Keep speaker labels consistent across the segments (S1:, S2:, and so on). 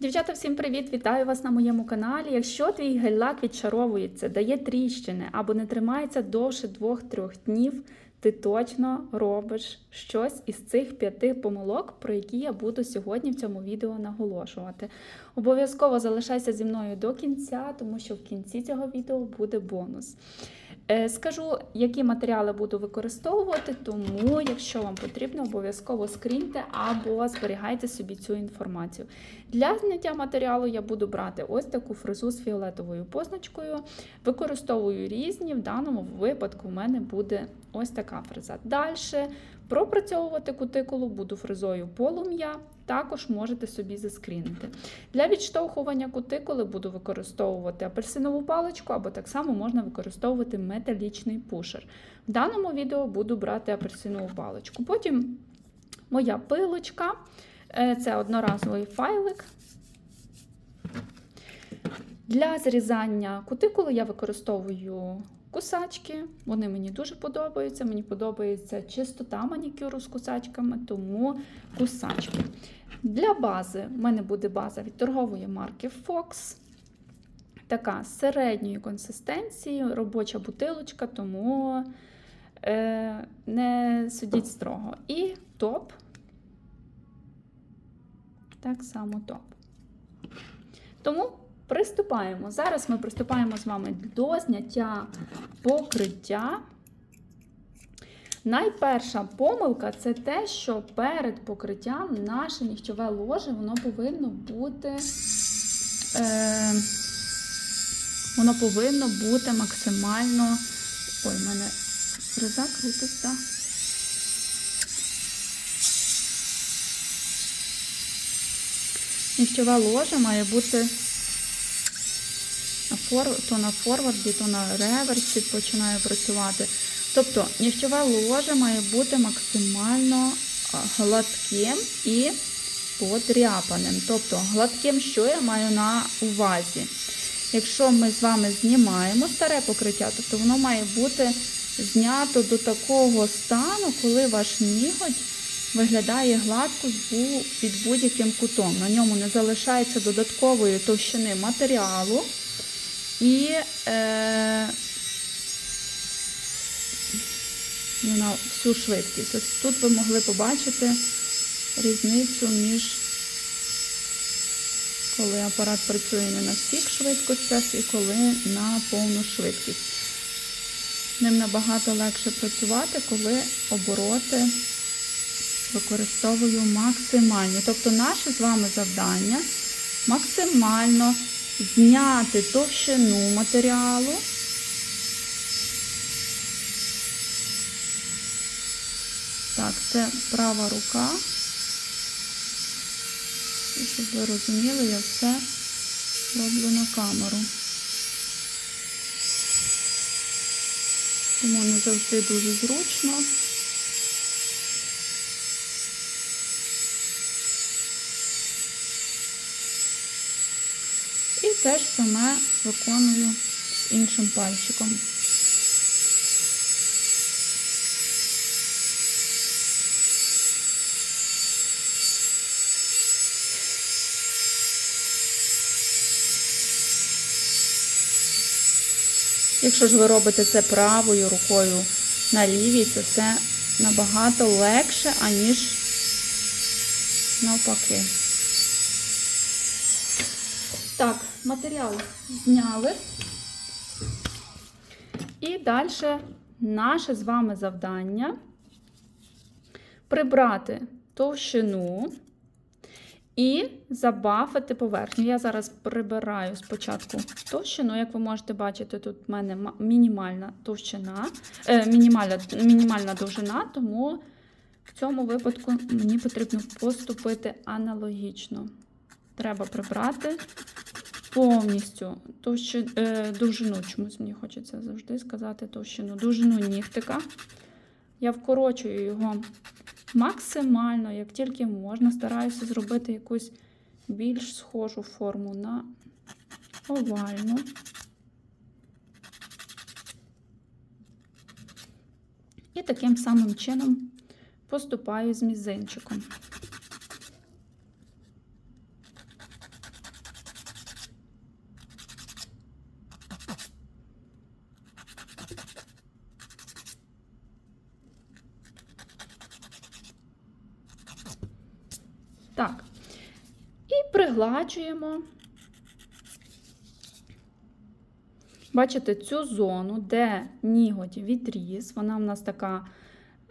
S1: Дівчата, всім привіт! Вітаю вас на моєму каналі. Якщо твій гель-лак відчаровується, дає тріщини або не тримається довше 2-3 днів, ти точно робиш щось із цих п'яти помилок, про які я буду сьогодні в цьому відео наголошувати. Обов'язково залишайся зі мною до кінця, тому що в кінці цього відео буде бонус. Е, Скажу, які матеріали буду використовувати, тому, якщо вам потрібно, обов'язково скріньте або зберігайте собі цю інформацію. Для зняття матеріалу я буду брати ось таку фрезу з фіолетовою позначкою. Використовую різні, в даному випадку в мене буде ось така фреза. Далі пропрацьовувати кутикулу буду фрезою полум'я, також можете собі заскрінити. Для відштовхування кутикули буду використовувати апельсинову паличку, або так само можна використовувати металічний пушер. В даному відео буду брати апельсинову паличку. Потім моя пилочка. Е, Це одноразовий файлик. Для зрізання кутикули я використовую кусачки. Вони мені дуже подобаються. Мені подобається чистота манікюру з кусачками, тому кусачки. Для бази в мене буде база від торгової марки Fox. Така середньої консистенції, робоча бутилочка, тому е, не судіть строго. І топ. Так само топ. Тому приступаємо. Зараз ми приступаємо з вами до зняття покриття. Найперша помилка це те, що перед покриттям наше нігтєве ложе воно повинно бути. Е, воно повинно бути максимально. Ой, в мене фреза крутиться. Нігтєве ложе має бути то на форварді, то на реверсі починає працювати. Тобто нігтєве ложе має бути максимально гладким і подряпаним. Тобто гладким, що я маю на увазі. Якщо ми з вами знімаємо старе покриття, тобто воно має бути знято до такого стану, коли ваш ніготь виглядає гладко під будь-яким кутом. На ньому не залишається додаткової товщини матеріалу. І е, на всю швидкість. Ось тут ви могли побачити різницю між коли апарат працює не на всіх швидкостях і коли на повну швидкість. Ним набагато легше працювати, коли обороти використовую максимальні. Тобто наше з вами завдання максимально зняти товщину матеріалу. Так, це права рука. І щоб ви розуміли, я все роблю на камеру. Тому не завжди дуже зручно. Те ж саме виконую іншим пальчиком. Якщо ж ви робите це правою рукою на лівій, це все набагато легше, аніж навпаки. Так, матеріал зняли. І далі наше з вами завдання прибрати товщину і забафити поверхню. Я зараз прибираю спочатку товщину. Як ви можете бачити, тут в мене мінімальна товщина, е, мінімальна, мінімальна довжина, тому в цьому випадку мені потрібно поступити аналогічно. Треба прибрати повністю товщи, е, довжину. Чомусь мені хочеться завжди сказати товщину. Довжину нігтика. Я вкорочую його максимально, як тільки можна. Стараюся зробити якусь більш схожу форму на овальну. І таким самим чином поступаю з мізинчиком. І пригладжуємо. Бачите, цю зону, де ніготь відріс, вона в нас така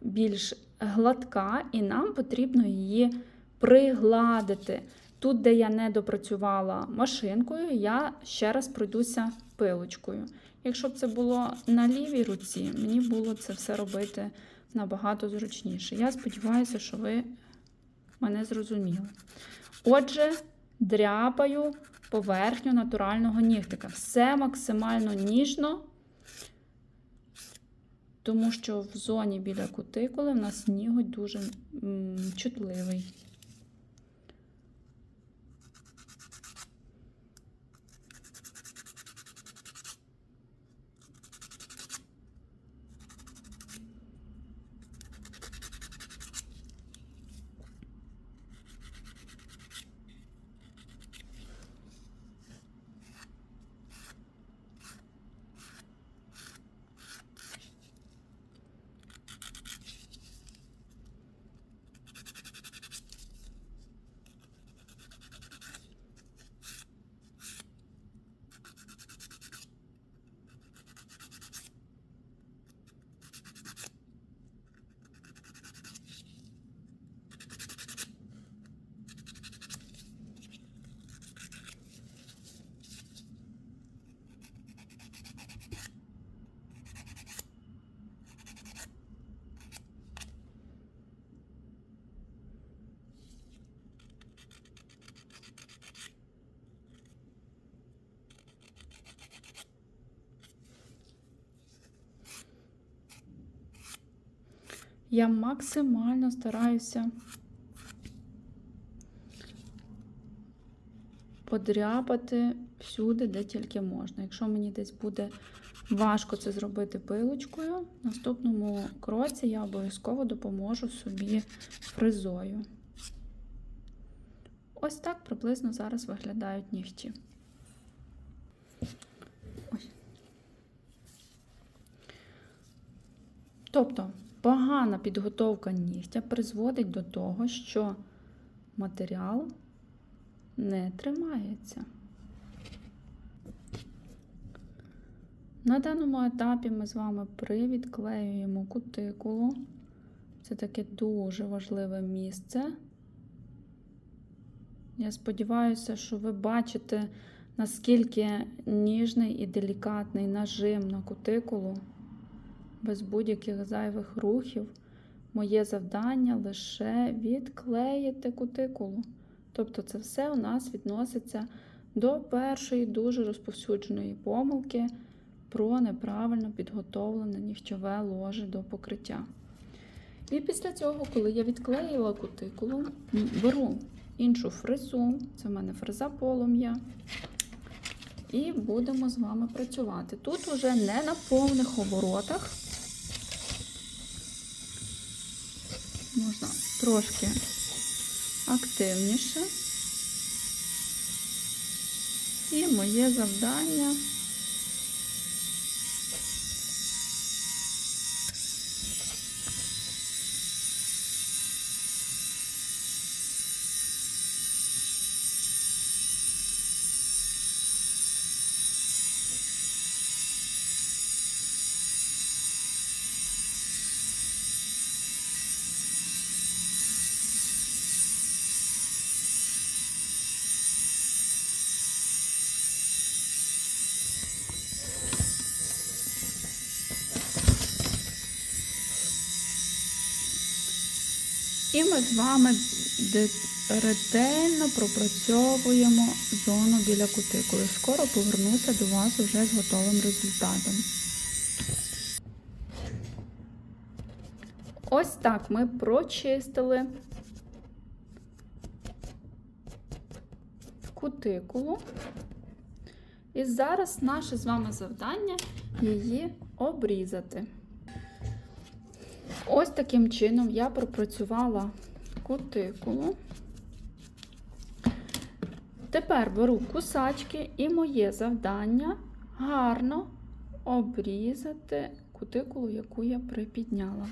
S1: більш гладка, і нам потрібно її пригладити. Тут, де я не допрацювала машинкою, я ще раз пройдуся пилочкою. Якщо б це було на лівій руці, мені було це все робити набагато зручніше. Я сподіваюся, що ви мене зрозуміли. Отже, дряпаю поверхню натурального нігтика. Все максимально ніжно, тому що в зоні біля кутикули в нас ніготь дуже м, чутливий. Я максимально стараюся подряпати всюди, де тільки можна. Якщо мені десь буде важко це зробити пилочкою, в наступному кроці я обов'язково допоможу собі фрезою. Ось так приблизно зараз виглядають нігті. Ось. Тобто погана підготовка нігтя призводить до того, що матеріал не тримається. На даному етапі ми з вами привідклеюємо кутикулу. Це таке дуже важливе місце. Я сподіваюся, що ви бачите, наскільки ніжний і делікатний нажим на кутикулу, без будь-яких зайвих рухів. Моє завдання лише відклеїти кутикулу. Тобто, це все у нас відноситься до першої дуже розповсюдженої помилки про неправильно підготовлене нігтьове ложе до покриття. І після цього, коли я відклеїла кутикулу, беру іншу фрезу, це в мене фреза полум'я. І будемо з вами працювати. Тут уже не на повних оборотах. Можна трошки активніше. І моє завдання І ми з вами ретельно пропрацьовуємо зону біля кутикули. Скоро повернуся до вас вже з готовим результатом. Ось так ми прочистили кутикулу. І зараз наше з вами завдання її обрізати. Ось таким чином я пропрацювала кутикулу. Тепер беру кусачки і моє завдання гарно обрізати кутикулу, яку я припідняла.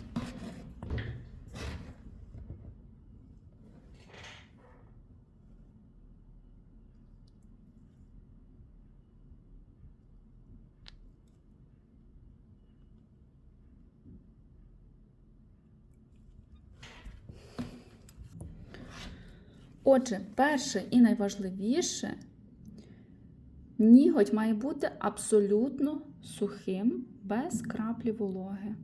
S1: Отже, перше і найважливіше, ніготь має бути абсолютно сухим, без краплі вологи.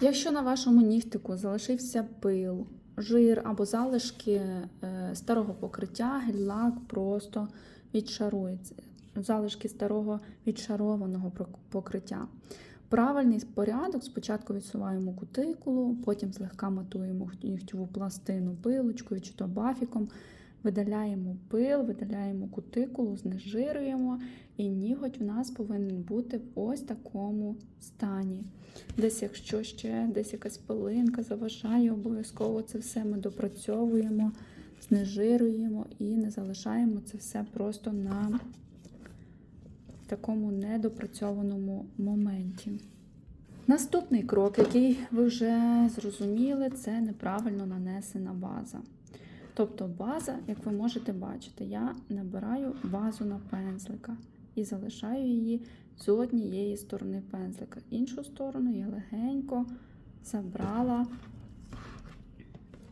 S1: Якщо на вашому нігтику залишився пил, жир або залишки е, старого покриття, гель-лак просто відшарується. Залишки старого відшарованого покриття. Правильний порядок спочатку відсуваємо кутикулу, потім злегка матуємо нігтєву пластину пилочкою чи то бафіком, видаляємо пил, видаляємо кутикулу, знежирюємо, і ніготь у нас повинен бути в ось такому стані. Десь, якщо ще десь якась пилинка заважає, обов'язково це все ми допрацьовуємо, знежируємо і не залишаємо це все просто на такому недопрацьованому моменті. Наступний крок, який ви вже зрозуміли, це неправильно нанесена база. Тобто база, як ви можете бачити, я набираю базу на пензлика і залишаю її з однієї сторони пензлика. Іншу сторону я легенько забрала.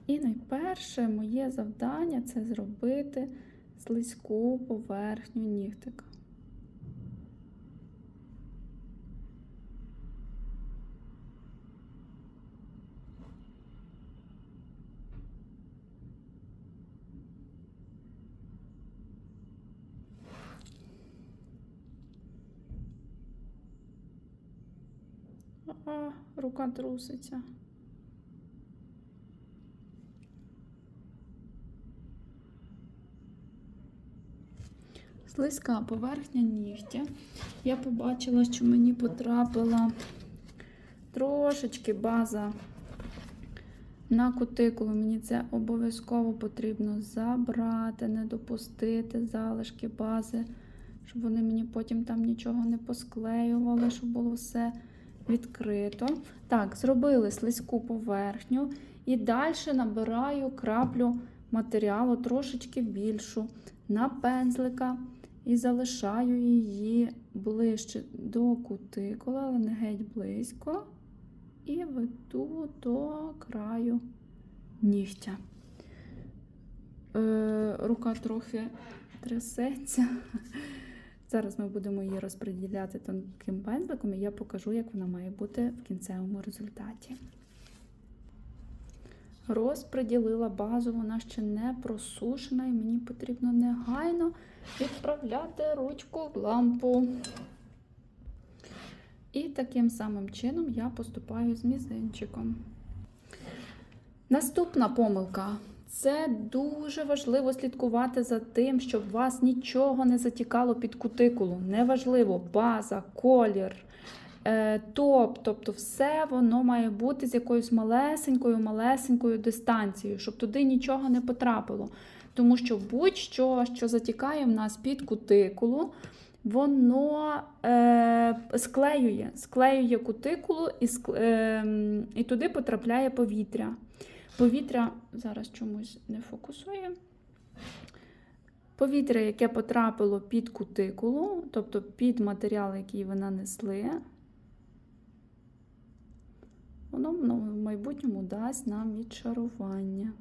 S1: І найперше моє завдання це зробити слизьку поверхню нігтика. А, рука труситься. Слизька поверхня нігтя. Я побачила, що мені потрапила трошечки база на кутикулу. Мені це обов'язково потрібно забрати, не допустити залишки бази, щоб вони мені потім там нічого не посклеювали, щоб було все відкрито. Так, зробили слизьку поверхню. І далі набираю краплю матеріалу трошечки більшу на пензлика і залишаю її ближче до кутикули, але не геть близько. І веду до краю нігтя. Е, рука трохи трясеться. Зараз ми будемо її розподіляти тонким пензликом, і я покажу, як вона має бути в кінцевому результаті. Розподілила базу, вона ще не просушена, і мені потрібно негайно відправляти ручку в лампу. І таким самим чином я поступаю з мізинчиком. Наступна помилка. Це дуже важливо слідкувати за тим, щоб вас нічого не затікало під кутикулу. Неважливо, база, колір, е, топ, тобто все воно має бути з якоюсь малесенькою, малесенькою дистанцією, щоб туди нічого не потрапило. Тому що будь-що, що затікає в нас під кутикулу, воно е, склеює, склеює кутикулу і, е, і туди потрапляє повітря. Повітря зараз чомусь не фокусує. Повітря, яке потрапило під кутикулу, тобто під матеріал, який ви нанесли, воно в майбутньому дасть нам відчарування.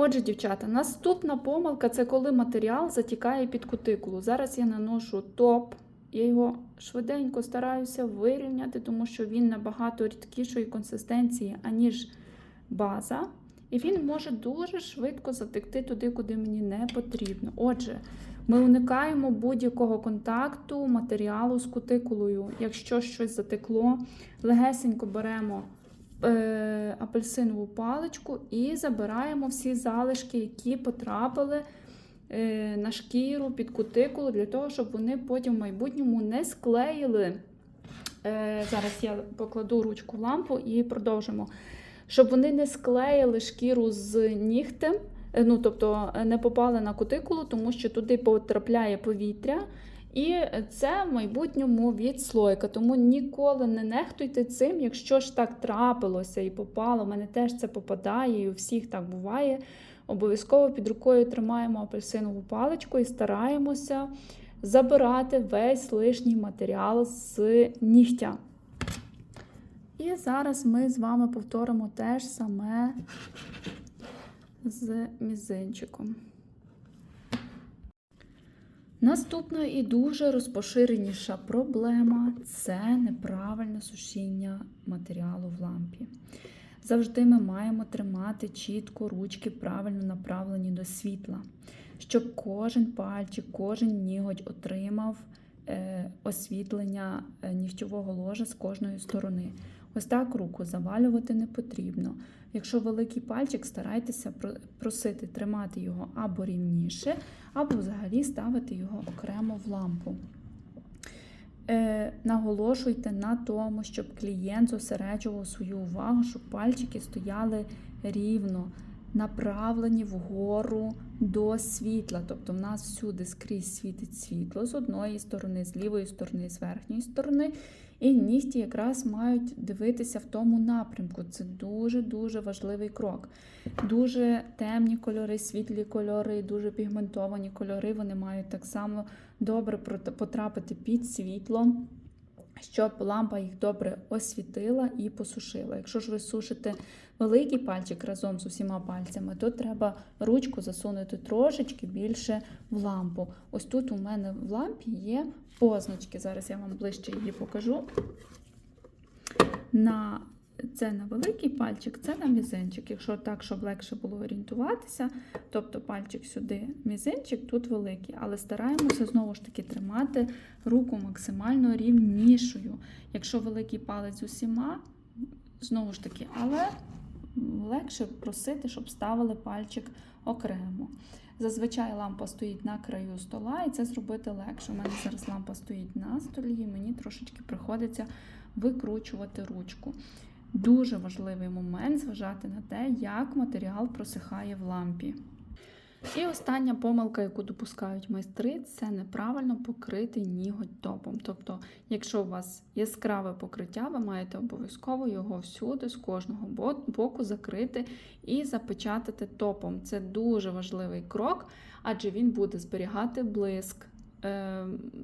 S1: Отже, дівчата, наступна помилка це коли матеріал затікає під кутикулу. Зараз я наношу топ, я його швиденько стараюся вирівняти, тому що він набагато рідкішої консистенції, аніж база. І він може дуже швидко затекти туди, куди мені не потрібно. Отже, ми уникаємо будь-якого контакту матеріалу з кутикулою. Якщо щось затекло, легесенько беремо е, апельсинову паличку і забираємо всі залишки, які потрапили на шкіру під кутикулу, для того, щоб вони потім в майбутньому не склеїли. Е, зараз я покладу ручку в лампу і продовжимо. Щоб вони не склеїли шкіру з нігтем, е, ну тобто е, не попали на кутикулу, тому що туди потрапляє повітря. І це в майбутньому відслойка. Тому ніколи не нехтуйте цим, якщо ж так трапилося і попало, в мене теж це попадає, і у всіх так буває. Обов'язково під рукою тримаємо апельсинову паличку і стараємося забирати весь лишній матеріал з нігтя. І зараз ми з вами повторимо те ж саме з мізинчиком. Наступна і дуже розпоширеніша проблема це неправильне сушіння матеріалу в лампі. Завжди ми маємо тримати чітко ручки правильно направлені до світла, щоб кожен пальчик, кожен ніготь отримав е, освітлення е, нігтєвого ложа з кожної сторони. Ось так руку завалювати не потрібно. Якщо великий пальчик, старайтеся про- просити тримати його або рівніше, або взагалі ставити його окремо в лампу. Е, наголошуйте на тому, щоб клієнт зосереджував свою увагу, щоб пальчики стояли рівно, направлені вгору до світла. Тобто, в нас всюди скрізь світить світло з одної сторони, з лівої сторони, з верхньої сторони. І нігті якраз мають дивитися в тому напрямку. Це дуже-дуже важливий крок. Дуже темні кольори, світлі кольори, дуже пігментовані кольори. Вони мають так само добре потрапити під світло, щоб лампа їх добре освітила і посушила. Якщо ж ви сушите великий пальчик разом з усіма пальцями, то треба ручку засунути трошечки більше в лампу. Ось тут у мене в лампі є позначки. Зараз я вам ближче її покажу. На це на великий пальчик, це на мізинчик. Якщо так, щоб легше було орієнтуватися, тобто пальчик сюди, мізинчик, тут великий. Але стараємося знову ж таки тримати руку максимально рівнішою. Якщо великий палець усіма, знову ж таки, але легше просити, щоб ставили пальчик окремо. Зазвичай лампа стоїть на краю стола, і це зробити легше. У мене зараз лампа стоїть на столі, і мені трошечки приходиться викручувати ручку. Дуже важливий момент зважати на те, як матеріал просихає в лампі. І остання помилка, яку допускають майстри, це неправильно покрити ніготь топом. Тобто, якщо у вас яскраве покриття, ви маєте обов'язково його всюди, з кожного боку закрити і запечатати топом. Це дуже важливий крок, адже він буде зберігати блиск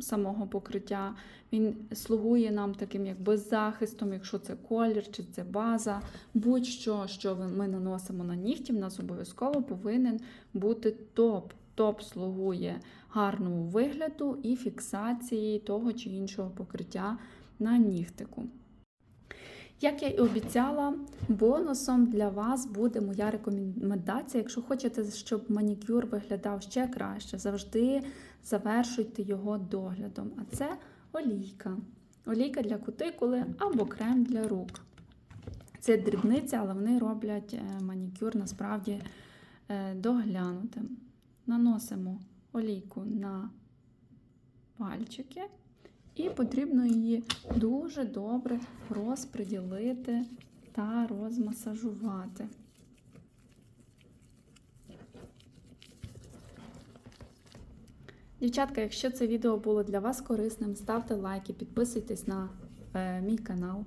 S1: самого покриття. Він слугує нам таким як беззахистом, якщо це колір чи це база. Будь-що, що ми наносимо на нігті, в нас обов'язково повинен бути топ. Топ слугує гарному вигляду і фіксації того чи іншого покриття на нігтику. Як я і обіцяла, бонусом для вас буде моя рекомендація. Якщо хочете, щоб манікюр виглядав ще краще, завжди завершуйте його доглядом. А це олійка. Олійка для кутикули або крем для рук. Це дрібниця, але вони роблять е, манікюр насправді е, доглянутим. Наносимо олійку на пальчики. І потрібно її дуже добре розподілити та розмасажувати. Дівчатка, якщо це відео було для вас корисним, ставте лайки, підписуйтесь на е, мій канал.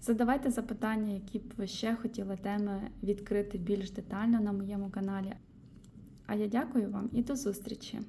S1: Задавайте запитання, які б ви ще хотіли теми відкрити більш детально на моєму каналі. А я дякую вам і до зустрічі!